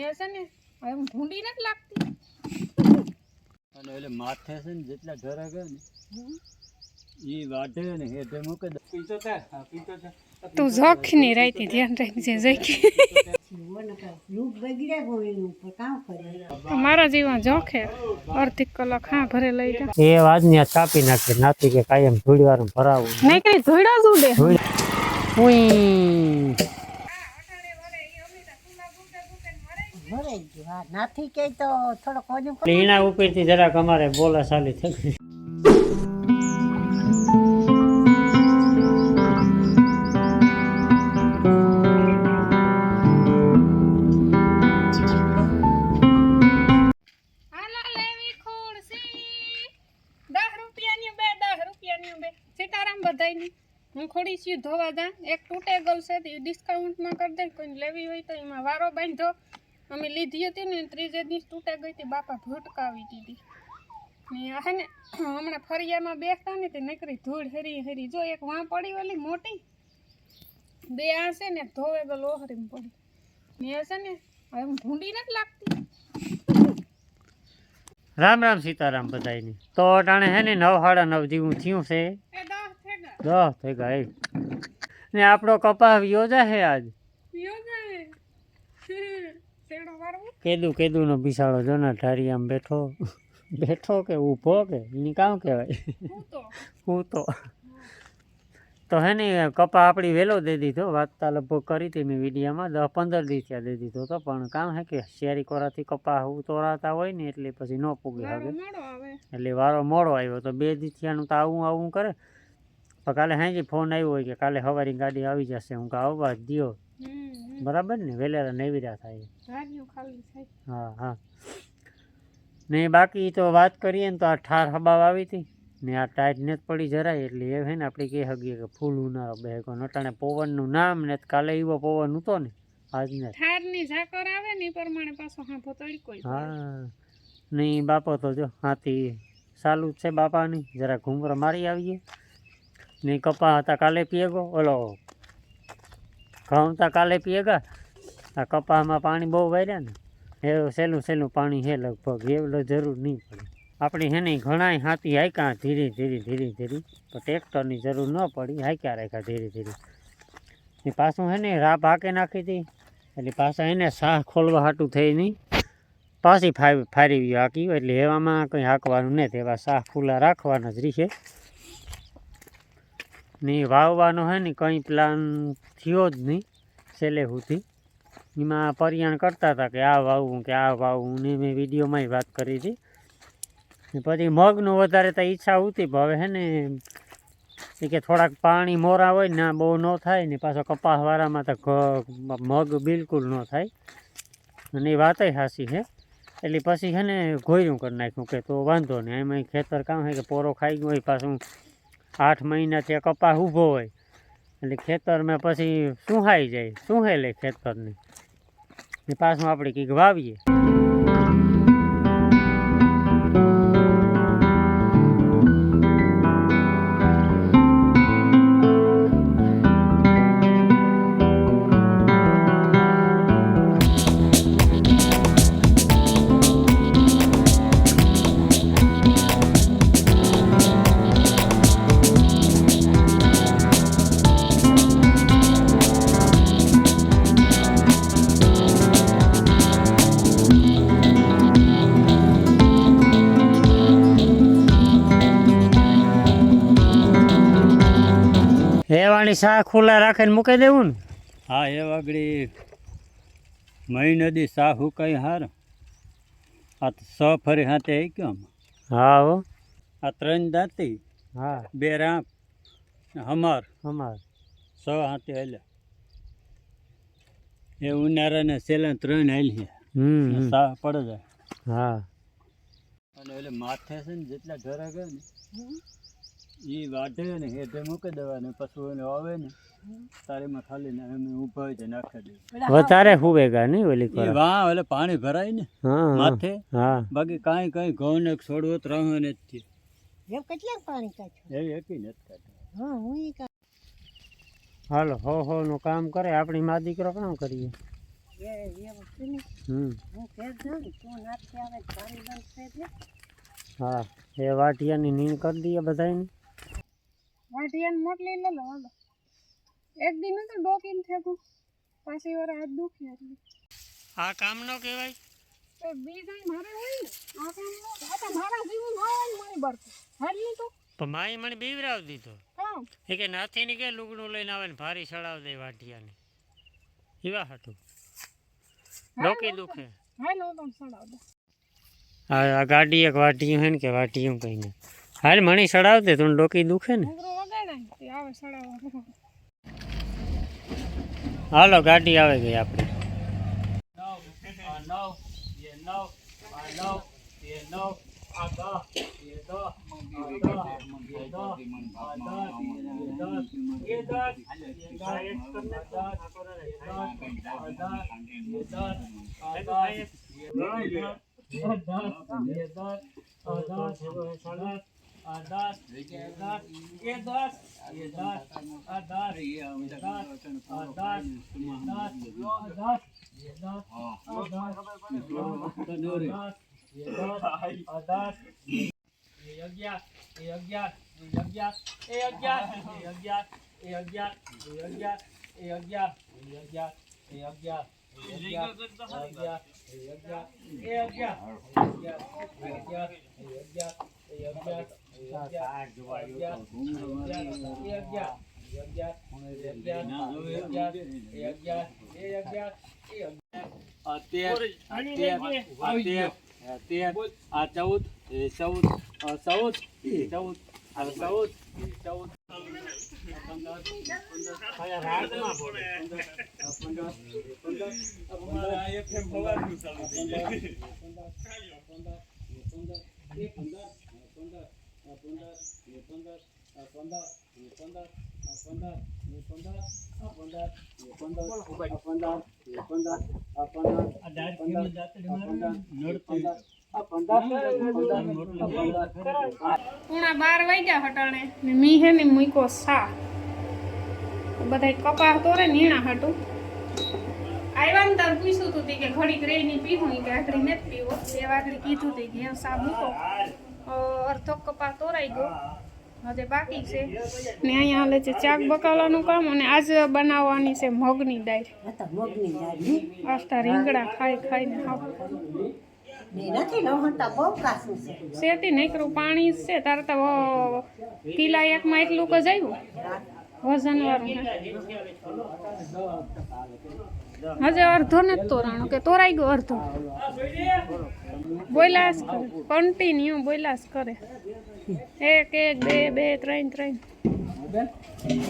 ને છે ને હવે હું ભૂંડી નથી લાગતી. અને એટલે માથે છે ને જેટલા ઘરે ગયા ને એ વાઢે ને હેઠે મૂકે દે. પીતો થાય હા પીતો થાય તું જોખની રાઈતી ધ્યાન રાખજે જોખી લૂક બગડે કોઈ ઉપર કામ કરે મારા જેવા જોખે અડધી કલાક હા ભરે લઈ જા. એ આજની આ કાપી નાખે નાથી કે કાયમ થોડી વાર ભરાવું. નહીં કઈ ધોઈડા જ ઉડે. ઉઈ. ભરાઈ ગયું. હા નાથી કે તો થોડો કોજું એના ઉપરથી જરાક અમારે બોલા ચાલી થઈ હાલો લેવી ખુરશી. દસ રૂપિયાની બે દસ રૂપિયાની બે. સીતારામ બધાયની. હું ખોડી ધોવા જા એક તૂટે ગલ છે તે ડિસ્કાઉન્ટમાં કરી દે. કોઈ લેવી હોય તો એમાં વારો બાંધો. અમે લીધી હતી ને ત્રીજે દિવસ તૂટા ગઈ હતી બાપા ભૂટકાવી દીધી. ને હે ને હમણાં ફરિયામાં બેસતા ને તે નકરી ધૂળ હરી હરી જો એક વાં પડી ઓલી મોટી બે આ છે ને ધોવે ગલ લોહરી પડી. ને છે ને હવે હું ભૂંડી નથી લાગતી. રામ રામ સીતારામ બધાયની. તો અટાણે હે ને નવ સાડા નવ જેવું થયું છે. દસ થઈ ગયા. ને આપણો કપાસ યોજા છે આજ? કેદું કેદુનો બિસાડો જો ને ઢારી આમ બેઠો. બેઠો કે ઊભો કે? એની કામ કહેવાય. હું તો તો હે ને કપા આપણી વહેલો દે દીધો. વાતતા લગભગ કરી હતી મેં વિડીયામાં. દસ પંદર દિવસ ત્યાં દઈ દીધો તો. પણ કામ હે કે શેરી કોરાથી કપા ઉતોરાતા હોય ને એટલે પછી ન પૂગે હવે. એટલે વારો મોડો આવ્યો તો બે દિવસ તો આવું આવું કરે. તો કાલે હાજી ફોન આવ્યો હોય કે કાલે સવારી ગાડી આવી જશે. હું કે આવવા જ દ્યો. હમ બરાબર ને? વેલેરા નેવીરા થાય. હા હા. ને બાકી તો વાત કરીએ ને તો આ ઠાર હબાવ આવી હતી. ને આ ટાઈટ ને જ પડી જરાય એટલે એ છે ને આપણે કહી શકીએ કે ફૂલ ઉનાળો બેહકો. નટાણે પવનનું નામ ને કાલે એવો પવન હતો ને આજને. ઠારની ઝાકર આવે ને પ્રમાણે પાછો હાંભો તડકો હા. નહીં બાપો તો જો હાથી ચાલુ છે બાપાની. જરા ઘૂંઘરો મારી આવીએ. ને કપા હતા કાલે પીએગો. ઓલો ઘઉં તો કાલે પીએગા આ કપામાં પાણી બહુ વાર્યા ને. એવું સહેલું સહેલું પાણી છે લગભગ એવું જરૂર નહીં પડે. આપણી હે ને ઘણાય હાથી હાયકા ધીરે ધીરે ધીરે ધીરે, તો ટ્રેક્ટરની જરૂર ન પડી, હાયકા રાખ્યા ધીરે ધીરે. એ પાછું હે ને રાહ હાકે નાખી હતી, એટલે પાછા એને સાહ ખોલવા હાટું થઈ નહીં. પાછી ફારી હાકી, એટલે એવામાં કંઈ હાંકવાનું નહીં એવા સાહ ખુલ્લા રાખવાના જ રીશે ને વાવવાનો હે ને કંઈ પ્લાન થયો જ નહીં છેલ્લે સુધી એમાં પરિયાણ કરતા હતા કે આ વાવવું કે આ વાવવું ને મેં વિડીયોમાંય વાત કરી હતી. પછી મગનું વધારે તો ઈચ્છા હતી હવે હે ને એ કે થોડાક પાણી મોરા હોય ને બહુ ન થાય ને પાછો કપાસવાળામાં તો મગ બિલકુલ ન થાય. અને એ વાતય હાસી છે એટલે પછી છે ને ઘોયરું કરી નાખ્યું કે તો વાંધો નહીં. એમાં ખેતર કામ છે કે પોરો ખાઈ ગયો હોય પાછું આઠ મહિનાથી આ કપાસ ઊભો હોય. એટલે ખેતરમાં પછી સુહાઈ જાય. સુહાઈ લે ખેતરને પાછું આપણે કંઈક વાવીએ. શાહ ખુલ્લા રાખીને મૂકી દેવું ને? હા એ વાગડી મહિને દી સા હુકાઈ હાર. આ સ ફરી હાથે આવી ગયો હા હો. આ ત્રણ દાંતી હા. બે રાપ હમાર. હમાર. સ હાથે હાલ્યા એ ઉનાળાને સેલા ત્રણ હાલી. સા પડે જાય. હા. અને એટલે માથે છે ને જેટલા ઘર આગળ ને એ વાટે ને હેઠે મૂકી દેવા ને પછી એને આવે ને તારીમાં ખાલી ને એમ ઊભા હોય નાખી દે વધારે હુવેગા નહીં ઓલી એ ખોરાક વાહ એટલે પાણી ભરાય ને. માથે. હા. બાકી કાંઈ કાંઈ ઘઉં ને છોડવો તો રહે ને જ થયું. એમ કેટલા પાણી કાઢ્યું? એવી એકી નથી કાઢતા હા હું એ હાલો હો હો નું કામ કરે આપણી મા દીકરો કામ કરીએ? એ નાથી હા એ વાટિયાની નીંદ કરી દઈએ બધાને વાઢિયાને મોકલી લે લો હાલો એક દિન તો ડોકીને થયું પાછી વાર હાથ દુખ્યા એટલે આ કામ નો કહેવાય તો બીજા મારે હોય ને આ કામ નો આ તો મારા જેવું ન હોય ને મને બરતું હાલ નહીં તો પણ માએ મને બીવરાવ દીધો કામ એ કે નાથી ની કે લુગડું લઈને આવે ને ભારી ચડાવ દે વાટિયાને એવા હાટું। ડોકી દુખે। હાલ હું તમને સડાવ દઉં હા આ ગાડી એક વાટિયું હે ને કે વાટિયું કહીને। હાલ મણી ચડાવ દે તું ડોકી દુખે ને? ઘૂંઘરો વગાડે ને તે આવે સડાવવાનું હાલો ગાડી આવે ગઈ આપણે દસ દસ દસ દસ આ નવ એ નવ આ દસ એ દસ આ દસ એ દસ આ દસ એ દસ એ દસ એ દસ અગિયાર એ અગિયાર એ અગિયાર એ અગિયાર એ અગિયાર એ અગિયાર એ અગિયાર એ અગિયાર એ અગિયાર એ અગિયાર એ અગિયાર એ અગિયાર ચૌદ ચૌદ ચૌદ ચૌદ ચૌદ ચૌદ પંદર પંદર પંદર ને પંદર પંદર ને પંદર પંદર ને પંદર પંદર ને પંદર પંદર ને પંદર પંદર પંદર પંદર પૂણા બાર વાગ્યા હટાણે ને મી હે ને મૂકો સા બધા કપાસ તોરે નીણા હટું આવ્યા તાર પૂછ્યું હતું કે ઘડીક રેની પીવું કે આખડી નથી પીવો બે વાગડી કીધું હતું કે એમ સા મૂકો અડધો કપા તોરાઈ ગયો. હજે બાકી છે. ને અહીંયા હાલે છે ચાક બકાલાનું કામ અને આજ બનાવવાની છે મગની દાળ. મગની દાળ આસ્તા રીંગણા ખાઈ ખાઈને હા ને નથી લહણતા બહુ કાસું છે. શેતી નીકળું પાણી છે તારે તો કિલા એકમાં એટલું કે જયું વજન વાળું હજે અડધો ને તોરાણો કે તોરાઈ ગયો અડધો. બોલાસ કરે. કન્ટિન્યુ બોલાસ કરે. એક એક બે બે ત્રણ ત્રણ.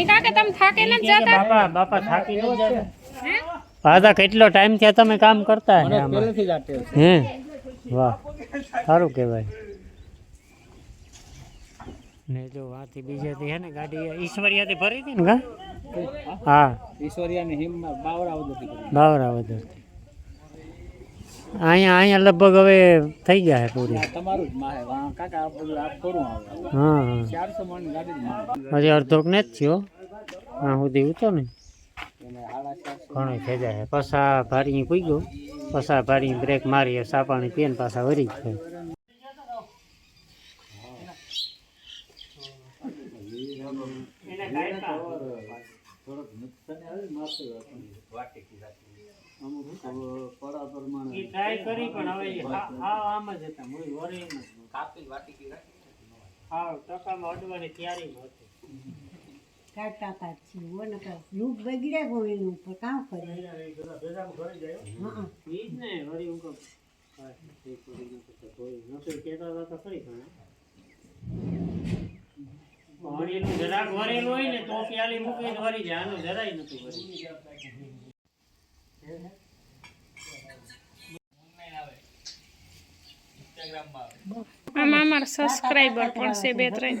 એ કાકે તમે થાકે નથી જતા? બાપા બાપા થાકી ન જાય હે? દાદા કેટલો ટાઈમ થયા તમે કામ કરતા હે આમાં? હે? વાહ. સારું કહેવાય. ને જો વાથી બીજેથી હે ને ગાડી ઈશ્વરિયાથી ભરી હતી ને કા? હા. ઈશ્વરિયાની હિમમાં બાવરા ઉદતી બાવરા વધારથી અહીંયા અહીંયા લગભગ હવે થઈ ગયા છે પૂરી. તમારું જ માહે. કાકા બધું આ કરું આવે. હા હા. ચારસો મણ ગાડી જ હજી અડધોક ને જ થયો. હા સુધી ઉતો ને. ઘણો થઈ જાય. પસા ભારી પૂઈ ગયો. પસા ભારી બ્રેક મારી સાપાણી પીને પાછા વરી તને આવે મારતો અમુક પડા પ્રમાણે. એ ટ્રાય વળી હું કહું. કેતા હતા ખરી પણ આમાં અમારા સબસ્ક્રાઈબર પણ છે બે ત્રણ.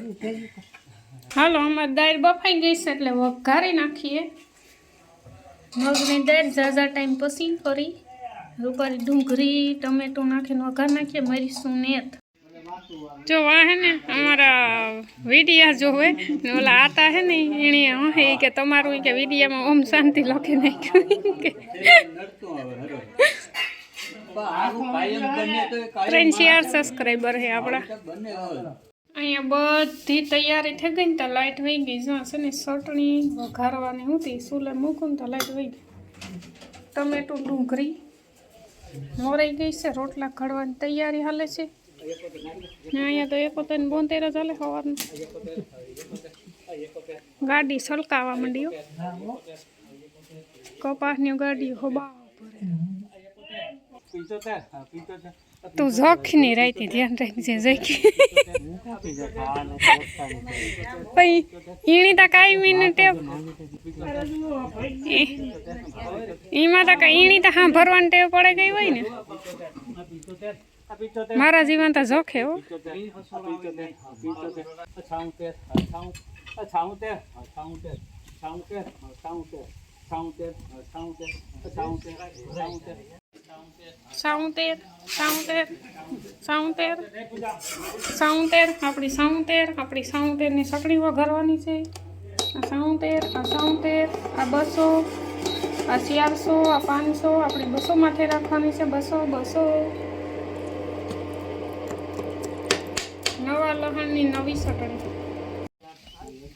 હાલો, અમારે દાળ બફાઈ ગઈ છે એટલે વઘારી નાખીએ. મગની દાળ ઝાઝા ટાઈમ પછી કરી. રૂપારી ડુંગળી, ટમેટું નાખીને વઘાર નાખીએ મરીશું નેત. જો આ હે ને અમારા વિડિયા જોવે ને ઓલા આતા હે ને એણે હે કે તમારું કે વિડિયામાં ઓમ શાંતિ લખી નાખ્યું કે. ત્રણ ચાર સબસ્ક્રાઈબર હે આપણા. અહીંયા બધી તૈયારી થઈ ગઈ ને તો લાઇટ વહી ગઈ. જો છે ને ચટણી વઘારવાની હતી સુલે મૂકું ને તો લાઇટ વહી ગઈ. ટમેટું ડુંગળી. મોરાઈ ગઈ છે, રોટલા ઘડવાની તૈયારી હાલે છે. અહીંયા તો એક પોતાની બોતેર જ હાલે સવારનું ગાડી સલકાવા માંડી હો. કપાસની ગાડી હોબા પિંચોતેર તું જોખની રાઈતી ધ્યાન રાખજે જઈ પછી ઈણી તો કાંઈ મિનિટ એમાં તો ઈણી તો હા ભરવાની ટેવ પડે ગઈ હોય ને? महाराज जीवन तो जोखे हो सकड़ी घरवानी सौतेर आ आ बसो आ चार सौ आ पाँच सौ अपनी बसो मे राखवा बसो बसो નવા લહણની નવી સકડી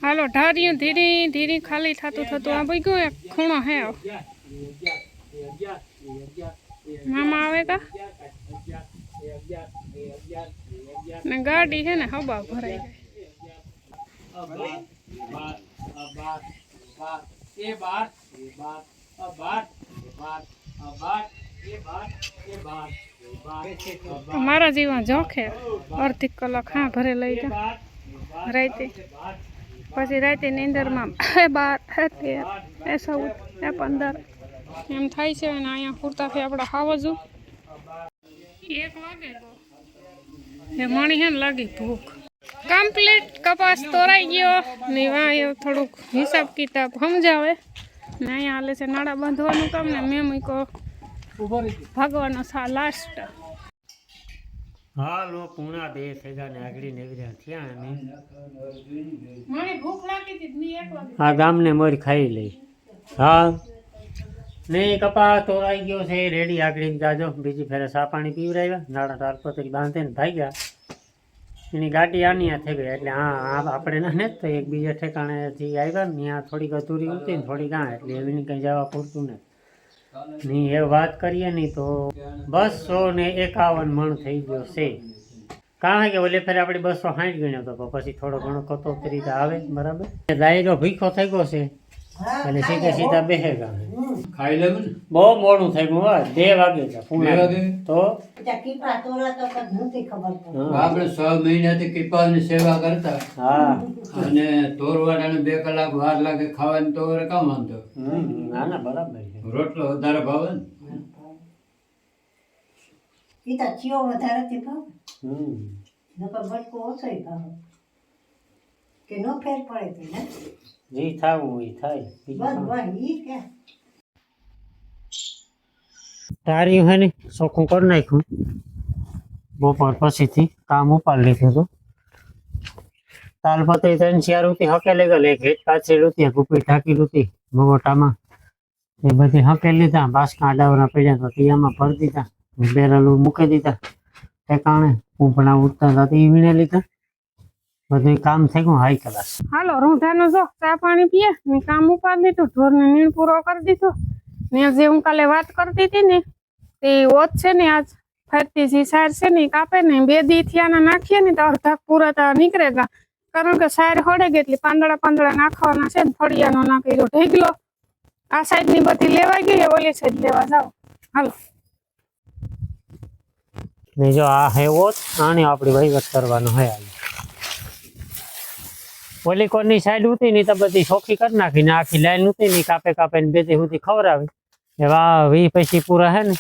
હાલો, ઢાર્યું, ધીરે ધીરે, ખાલી થતું થતું. આ ભાઈ ગયો એક ખૂણો હે? મામા આવે કા? ને ગાડી છે ને હવા ભરાઈ ગઈ. એ બાર એ બાર અ બાર એ બાર અ બાર એ બાર એ બાર એ બાર મારા જીવા જોખે અડધી કલાક હા ભરે લઈ જા રાતે પછી રાતે નીંદરમાં એ બાર એ તેર એ ચૌદ એ પંદર એમ થાય છે અને અહીંયા પૂરતાથી આપણે ખાવજુ એક વાગે તો એ મણી હે ને લાગી ભૂખ કમ્પ્લીટ કપાસ તોરાઈ ગયો ને વાંયો થોડુંક હિસાબ કિતાબ સમજાવે ને અહીંયા હાલે છે નાળા બાંધવાનું કામ ને મેં મૂકો ભાગવાનો સા લાસ્ટ હાલો પૂણા બે થયા ને આગળ ને એવી થયા ને મને ભૂખ લાગી હતી મેં એક વાગે. આ ગામને મોરી ખાઈ લઈ. હા. નહીં કપા તોરાઈ ગયો છે રેડી આગળ જાજો. બીજી ફેરે સા પાણી પીવરાવ્યા બાંધે ને ભાગ્યા. એની ગાડી આની આ થઈ ગઈ. એટલે હા આ આપણે ના ને તો એક બીજા ઠેકાણેથી આવ્યા ને ત્યાં થોડીક અધૂરી હતી ને થોડીક આ. એટલે એવી કંઈ જવા પૂરતું ને ની એ વાત કરીએ નહીં તો બસો ને એકાવન મણ થઈ ગયો છે. કારણ કે ઓલે ફેર આપણે બસો સાઠ ગણ્યો હતો પછી થોડો ઘણો કતો તરીકે આવે, બરાબર? દાયરો ભીખો થઈ ગયો છે. એટલે સીધે સીધા બેહે ગામે. ખાઈ લેવું ને બહુ મોડું થઈ ગયું હા બે વાગે છે બે વાગે? તો. આપણે છ મહિનાથી કૃપાની સેવા કરતા. હા. અને તોરવાડાને બે કલાક વાર લાગે ખાવાની તો વરે કામ વાંધો ના ના બરાબર રોટલો વધારે ભાવે ને? એ તો ચીઓ વધારે થી ભાવ. હમ. નકર બટકો ઓછો ભાવ. કે નો ફેર પડે તે ને જે થાવું એ થાય. બસ બસ એ કે. તારી હે ને ચોખ્ખું કરી નાખ્યું. બપોર પછીથી કામ ઉપાડ લીધું હતું. તાલપત્રી ત્રણ ચાર રૂપિયા હકેલી ગયેલી. એક હેઠ પાછી રૂપિયા કુપી ઢાંકી રૂપી મોટામાં એ બધી હકેલી લીધા. બાસકા ડાવરા પડ્યા તો તિયામાં ભરી દીધા. બેરલું મૂકી દીધા. ઠેકાણે ઊંઘણા ઉઠતા હતા તે વીણે લીધા. બધું કામ થઈ ગયું, હાઈ ક્લાસ. હાલો રૂંધાનો જો, ચા પાણી પીએ. ને કામ ઉપાડી લીધું. ઢોરને નીણ પૂરો કરી દીધો. ને જે હું કાલે વાત કરતી હતી ને તે ઓત છે ને આજ ફરતી જે સાર છે ને ઈ કાપે ને, બે દી થયાના નાખીએ ને તો અડધા પૂરા તો નીકળે ગા કારણ કે સાર હળે ગઈ એટલે પાંદડા પાંદડા નાખવાના છે ને, ફળિયાનો નાખી ઢેગલો. આ સાઈડની બધી લેવાઈ ગઈ ઓલી સાઈડ લેવા જાઓ. હાલો. ને જો આ હે ઓત, આને આપણે વહીવટ કરવાનો હે આ. ઓલી કોરની સાઈડ ઉતી ની તો બધી ચોખ્ખી કરી નાખીને આખી લાઈન ઉતી ની કાપે કાપે ને બે દી સુધી ખવડાવી. એવા વી પછી પૂરા હે ને.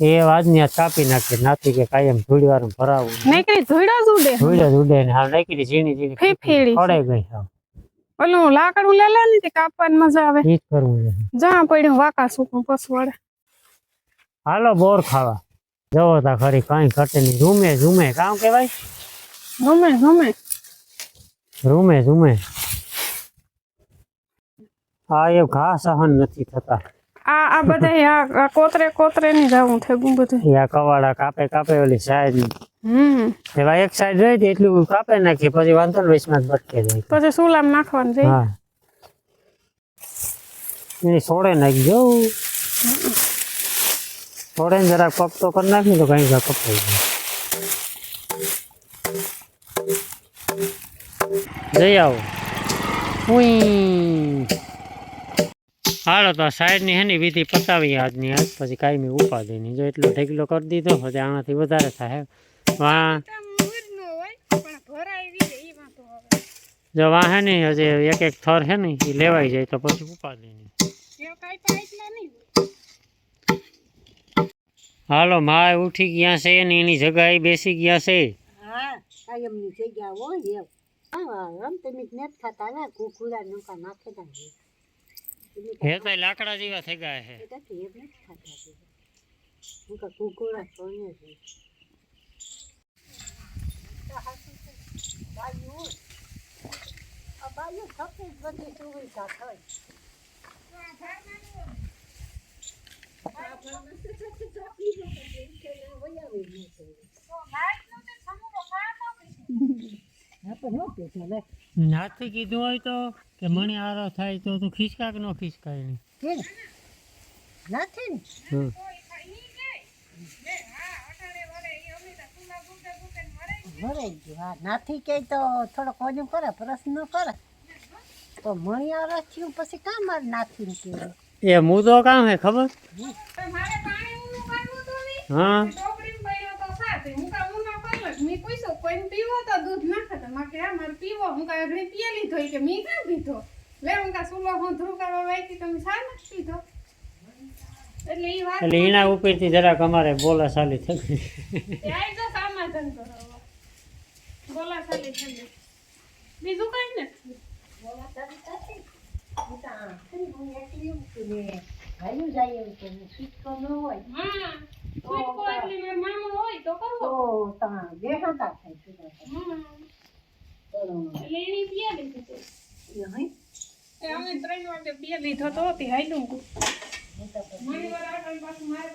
એ આજની આજ કાપી નાખી નાથી કે કાયમ થોડી વાર ભરાવું. નીકળી ધોઈડા જ ઉડે. ધોઈ જ ઉડે ને હાલ નાખી ઝીણી ઝીણી ફીફીડી. પડે ગઈ હાવ. ઓલું લાકડું લે લે ને તે કાપવાની મજા આવે. ઈ જ કરવું છે. જ્યાં પડ્યું વાકા સૂકું પસવાડે હાલો બોર ખાવા. જવો તા ખરી કાંઈ ઘટે નહીં. ઝૂમે ઝૂમે કામ કેવાય ગમે ગમે રૂમે રૂમે. આ એ ઘા સહન નથી થતા. આ આ બધા આ કોતરે કોતરે ની જવું થયું બધું. યા કવાડા કાપે કાપે ઓલી સાઈડ હમ. એવા એક સાઈડ રહી એટલું કાપે નાખીએ પછી વાંધો ને જ ભટકે જાય. પછી સુલામ નાખવાનું છે હા. એની છોડે નાખી જવું સોડે ને જરાક કપ તો કરી નાખી તો કઈ કપાઈ જાય. જઈ આવો. ઉઈ હાલો તો સાઈડની હેની વિધિ પતાવી આજની આજ. પછી કાયમી મેં ઉપાધિ નહીં. જો એટલો ઢેકલો કરી દીધો, પછી આનાથી વધારે થાય. વાહ. જો વાહ હે ને, હજી એક એક થર હે ને, એ લેવાઈ જાય તો પછી ઉપાધિની નહીં. હાલો, માય ઉઠી ગયા છે ને, એની જગાએ બેસી ગયા છે. હા કાયમની જગ્યા હોય એમ. હા, આમ તમે જ નથી ખાતા કુકુડા નોકા નાખે ના હે તો લાકડા જેવા થઈ ગયા છે એ નથી એમ નથી હું કીધું હોય તો કે મને આરો થાય તો તું ખિસકા કે ન ખિસકાય નહીં? નથી ને? ભરાઈ ગયું. હા નાથી કે તો થોડો કોને કરે પ્રશ્ન કરે. તો મણી મણિયારા થયું પછી કામ મારે નાથી કે એ મુદ્દો કામ હે ખબર? હા. મેં પૂછ્યું કોઈને પીવો તો દૂધ નાખે તો મારે કે હા મારે પીવો હું કાંઈ અઘરી પીએ લીધો કે મેં કાં પીધો લે હું કાં સુલો હું ધ્રુવ કરવા વાંચી તમે શા નથી પીધો એટલે એ વાત એટલે એના ઉપરથી જરાક અમારે બોલા ચાલી થઈ ગઈ જો સમાધાન કરો હવે. બોલા ચાલી થઈ ગઈ. બીજું કઈ નથી બોલા જાય એવું હું ન હોય હા એટલે હોય તો કરવો તો તા બેહાતા થાય સુધા હમ. તો એટલે એની પીએ લીધું હતું. એ હઈ એ અમે ત્રણ વાગે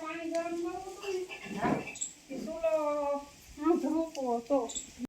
પાણી ગરમ કરવું હતું ને.